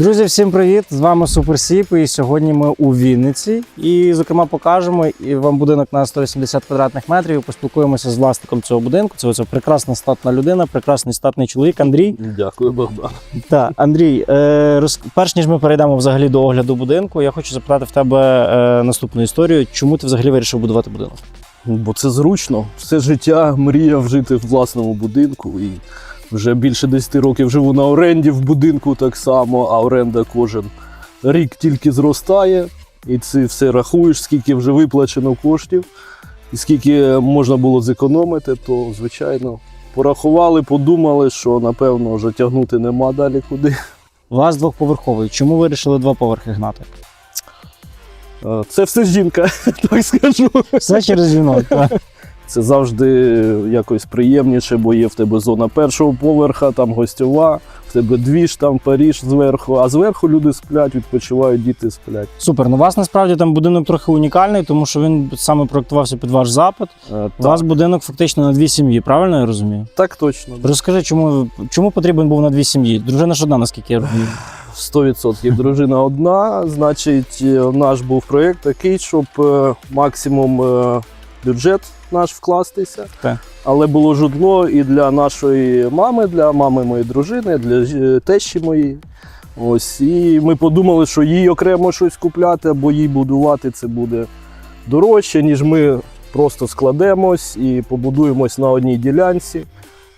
Друзі, всім привіт! З вами Суперсіп. І сьогодні ми у Вінниці. І, зокрема, покажемо і вам будинок на 180 квадратних метрів. І поспілкуємося з власником цього будинку. Це оця прекрасна статна людина, прекрасний статний чоловік Андрій. Дякую, Богдан. Так, Андрій, е, роз... перш ніж ми перейдемо взагалі до огляду будинку, я хочу запитати в тебе е, наступну історію. Чому ти взагалі вирішив будувати будинок? Бо це зручно. Все життя мріяв жити в власному будинку. І вже більше 10 років живу на оренді в будинку так само, а оренда кожен рік тільки зростає. І це все рахуєш, скільки вже виплачено коштів, і скільки можна було зекономити, то звичайно. Порахували, подумали, що напевно вже тягнути нема далі куди. У вас двохповерховий. Чому вирішили два поверхи гнати? Е, Це все жінка, так скажу. Все через жінок. так? Це завжди якось приємніше, бо є в тебе зона першого поверха, там гостьова, в тебе двіж, там Паріж зверху, а зверху люди сплять, відпочивають, діти сплять. Супер. Ну, у вас насправді там будинок трохи унікальний, тому що він саме проектувався під ваш запит. Е, У вас будинок фактично на дві сім'ї, правильно я розумію? Так точно. Розкажи, чому, чому потрібен був на дві сім'ї? Дружина ж одна, наскільки я розумію. 100% дружина одна. Значить, е, наш був проєкт такий, щоб е, максимум е, бюджет наш вкластися. Так. Але було житло і для нашої мами, для мами моєї дружини, для е, тещі моєї. Ось, і ми подумали, що їй окремо щось купляти або їй будувати це буде дорожче, ніж ми просто складемось і побудуємось на одній ділянці.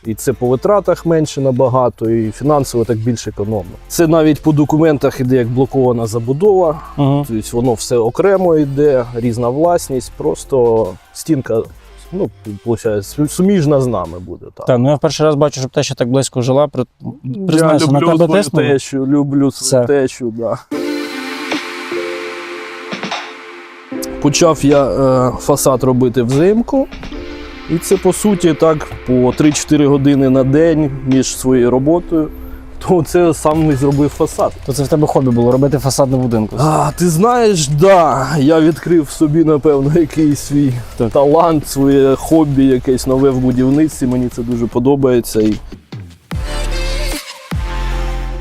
І це по витратах менше набагато, і фінансово так більш економно. Це навіть по документах іде як блокована забудова, Угу. тобто воно все окремо йде, різна власність, просто стінка, ну, виходить, суміжна з нами буде. Так. Так, ну я в перший раз бачу, щоб те, що так близько жила, при... Я признайся, на тебе свою тещу, люблю свою Все. тещу, да. Почав я е, фасад робити взимку. І це по суті так по 3-4 години на день між своєю роботою. То це сам і зробив фасад. То це в тебе хобі було робити фасад на будинку. А, ти знаєш, да, я відкрив собі, напевно, якийсь свій Так. талант, своє хобі, якесь нове в будівництві. Мені це дуже подобається. І...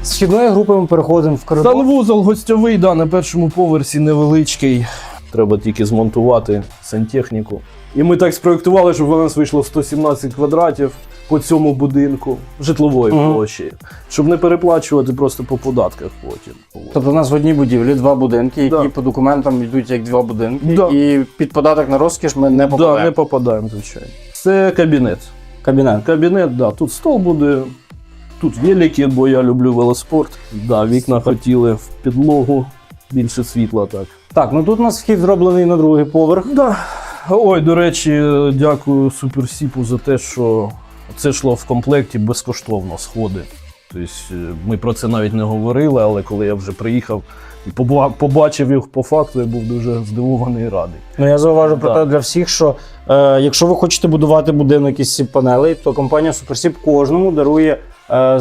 З вхідної групи ми переходимо в коридор. Санвузол гостьовий, да, на першому поверсі невеличкий. Треба тільки змонтувати сантехніку. І ми так спроєктували, щоб у нас вийшло 117 квадратів по цьому будинку житлової Мгм. площі, щоб не переплачувати просто по податках потім. Тобто у нас в одній будівлі два будинки, які Да. по документам йдуть як два будинки. Да. І під податок на розкіш ми не попадаємо. да, не попадаємо, звичайно. Це кабінет. Кабінет. Кабінет, да, тут стол буде. Тут велики, бо я люблю велоспорт. Да, вікна хотіли в підлогу, більше світла так. Так, ну тут у нас вхід зроблений на другий поверх. Да. Ой, до речі, дякую Суперсіпу за те, що це йшло в комплекті безкоштовно сходи. Тобто е, ми про це навіть не говорили, але коли я вже приїхав і побачив їх по факту, я був дуже здивований і радий. Ну я зауважу про те для всіх, що е, якщо ви хочете будувати будинок із сіп панелей, то компанія Суперсіп кожному дарує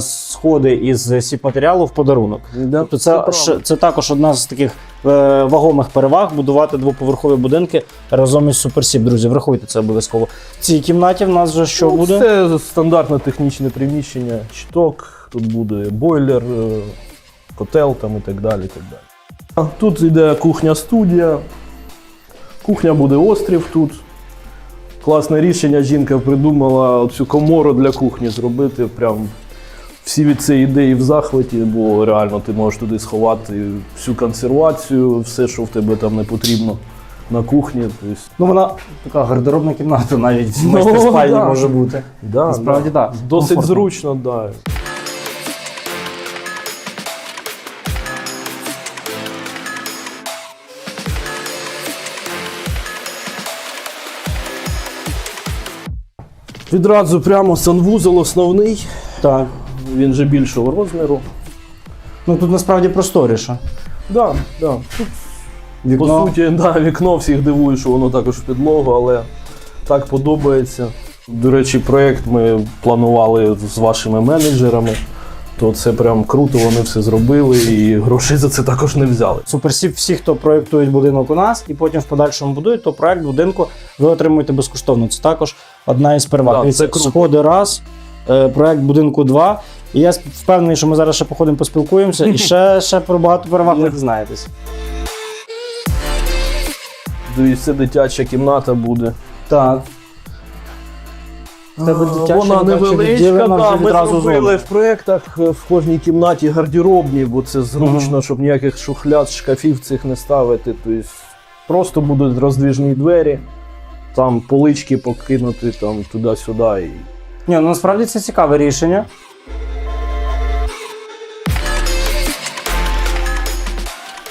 сходи із сіп матеріалу в подарунок. Тобто це, ш- це також одна з таких е, вагомих переваг будувати двоповерхові будинки разом із Суперсіп. Друзі, врахуйте це обов'язково. В цій кімнаті в нас вже що Ну, буде? Це стандартне технічне приміщення, щиток, тут буде бойлер, е, котел там і так далі. Так далі. Тут йде кухня-студія. Кухня буде острів тут. Класне рішення жінка придумала цю комору для кухні зробити. Прям всі від цієї ідеї в захваті, бо реально ти можеш туди сховати всю консервацію, все, що в тебе там не потрібно на кухні. Тобто, Ну вона така гардеробна кімната, навіть в Ну, спальні да. може бути. да, Насправді, да. так. Досить Комфортно. зручно, так. Да. Відразу прямо санвузол основний, Так. Він же більшого розміру. Ну тут насправді просторіше. Да, да. Тут, Вікно. по суті, да, вікно всіх дивує, що воно також в підлогу, але так подобається. До речі, проєкт ми планували з вашими менеджерами, то це прям круто, вони все зробили і грошей за це також не взяли. Суперсіп, всі, хто проєктують будинок у нас і потім в подальшому будують, то проєкт будинку ви отримуєте безкоштовно. Це також одна із переваг. Да, це круто. Сходи раз, е, проєкт будинку два. І я впевнений, що ми зараз ще походимо поспілкуємося і ще, ще про багато переваг ви дізнаєтесь. Дивіться, це дитяча кімната буде. Так. Тебе дитяча Вона невеличка, відділена вже ми відразу зробили в проєктах е, в кожній кімнаті гардеробні, бо це зручно, щоб ніяких шухляд, шкафів цих не ставити. Тобто просто будуть роздвіжні двері, там полички покинути там туди-сюди. І... Ні, ну насправді це цікаве рішення.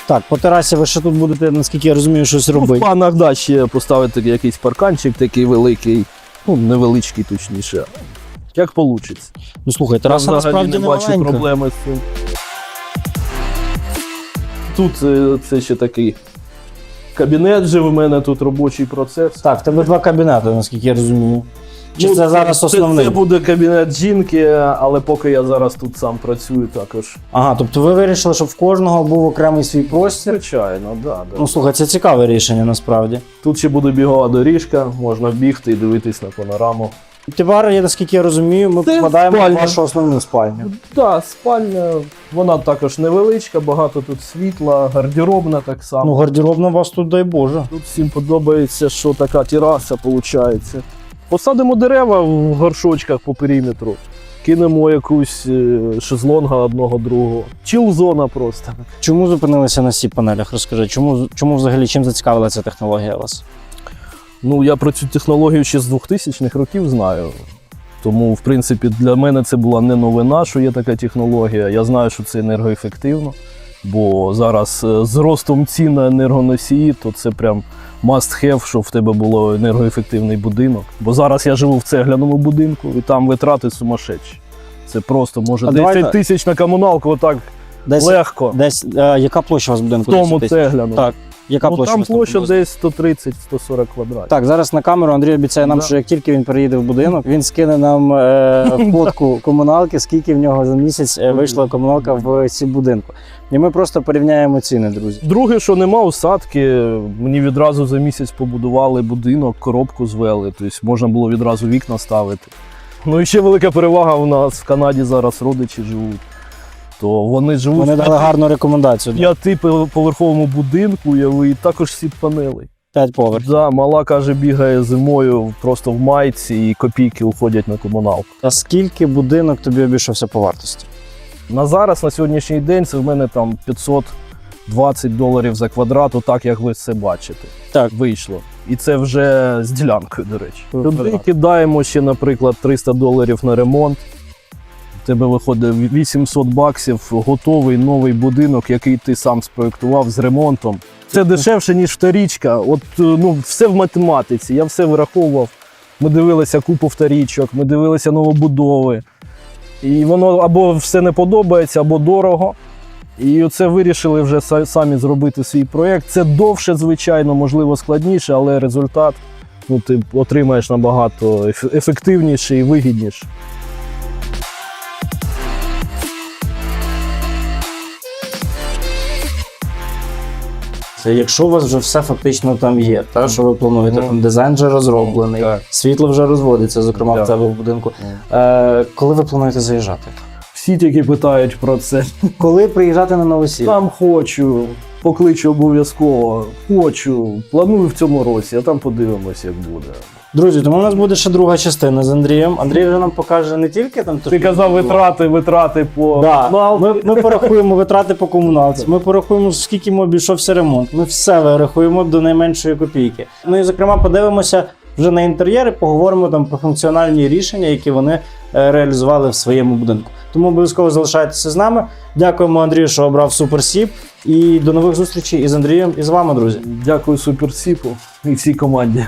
Так, по терасі ви ще тут будете, наскільки я розумію, щось Ну, в робити. планах да, ще поставити якийсь парканчик такий великий, ну невеличкий точніше. Як вийде. Ну слухай, тераса насправді не не бачу маленька. проблеми з цим. Тут е, це ще такий кабінет же в мене тут робочий процес. Так, в тебе два кабінети, наскільки я розумію. Чи Ну, це зараз це, основний? Це буде кабінет жінки, але поки я зараз тут сам працюю також. Ага, тобто ви вирішили, щоб в кожного був окремий свій простір. Звичайно, да, да. Ну слухай, це цікаве рішення насправді. Тут ще буде бігова доріжка, можна бігти і дивитись на панораму. Тепер, я наскільки я розумію, ми Це попадаємо в вашу основну спальню. Так, спальня, вона також невеличка, багато тут світла, гардеробна так само. Ну, гардеробна у вас тут, дай Боже. Тут всім подобається, що така тераса виходить. Посадимо дерева в горшочках по периметру, кинемо якусь е, шезлонга одного другого. Чіл-зона просто. Чому зупинилися на сі панелях? Розкажи, чому, чому взагалі чим зацікавила ця технологія вас? Ну, я про цю технологію ще з 2000-х років знаю. Тому, в принципі, для мене це була не новина, що є така технологія. Я знаю, що це енергоефективно. Бо зараз е, з ростом цін на енергоносії, то це прям must have, щоб в тебе було енергоефективний будинок. Бо зараз я живу в цегляному будинку, і там витрати сумасшедші. Це просто може А 10 давайте- тисяч на комуналку, отак Десь, легко. десь е, яка площа у вас В будинку? тому 10 тисяч? Так. Яка ну, площа? там площа десь 130-140 квадратів. Так, зараз на камеру Андрій обіцяє нам, Да. що як тільки він переїде в будинок, він скине нам е, фотку комуналки, скільки в нього за місяць е, вийшла комуналка в ці будинку. І ми просто порівняємо ціни, друзі. Друге, що нема усадки, мені відразу за місяць побудували будинок, коробку звели, тобто можна було відразу вікна ставити. Ну і ще велика перевага у нас в Канаді зараз родичі живуть. То вони живуть Вони дали гарну рекомендацію. п'ятиповерховому будинку, і також сіт панелей. П'ять поверхів. Да, мала каже, бігає зимою просто в майці і копійки уходять на комуналку. А скільки будинок тобі обійшовся по вартості? На зараз, на сьогоднішній день, це в мене там 520 доларів за квадрат, так як ви це бачите. Так. Вийшло. І це вже з ділянкою, до речі. Туди кидаємо ще, наприклад, 300 доларів на ремонт. Тебе виходить 800 баксів, готовий новий будинок, який ти сам спроєктував з ремонтом. Це дешевше, ніж вторічка. От е, ну, все в математиці. Я все вираховував. Ми дивилися купу вторічок, ми дивилися новобудови. І воно або все не подобається, або дорого. І оце вирішили вже самі зробити свій проєкт. Це довше, звичайно, можливо, складніше, але результат ну, ти отримаєш набагато ефективніше і вигідніше. Якщо у вас вже все фактично там є, та що ви плануєте, Ну. там дизайн вже розроблений, Так. світло вже розводиться, зокрема в Так. тебе в будинку. Е, коли ви плануєте заїжджати? Всі тільки питають про це. Коли приїжджати на новосіль? Там хочу, покличу обов'язково, хочу, планую в цьому році, а там подивимось, як буде. Друзі, тому у нас буде ще друга частина з Андрієм. Андрій вже нам покаже не тільки там Ти казав витрати, витрати по Да. Ми, ми порахуємо витрати по комуналці. Ми порахуємо, скільки ми обійшовся ремонт. Ми все вирахуємо до найменшої копійки. Ну і зокрема, подивимося вже на інтер'єри, поговоримо там про функціональні рішення, які вони е, реалізували в своєму будинку. Тому обов'язково залишайтеся з нами. Дякуємо Андрію, що обрав суперсіп. І до нових зустрічей із Андрієм і з вами, друзі. Дякую Суперсіпу і всій команді.